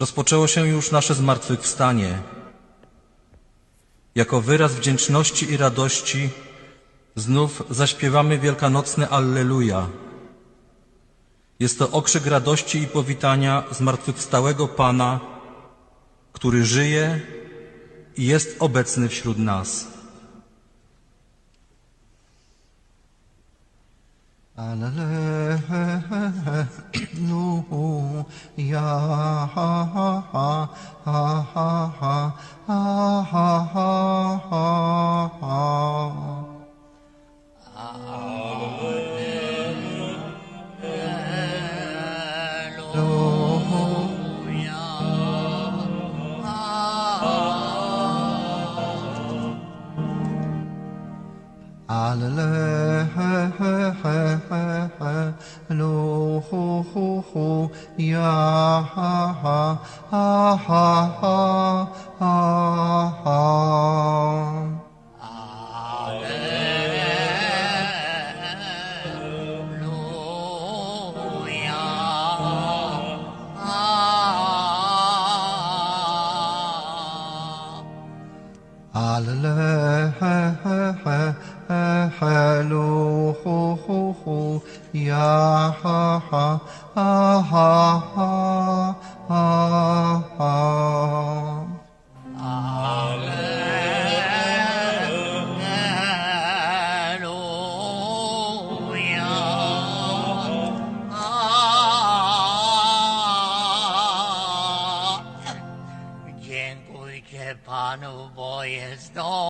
Rozpoczęło się już nasze zmartwychwstanie. Jako wyraz wdzięczności i radości znów zaśpiewamy wielkanocne Alleluja. Jest to okrzyk radości i powitania zmartwychwstałego Pana, który żyje i jest obecny wśród nas. Alleluja, ha, ha, ha, ha, ha, ha, ha, ha, lo ho ho ho ya ha ha ha ha ha ha ha Hallelujah ya ha ha ha ha ha ha ha. Dziękuję Panu, bo jest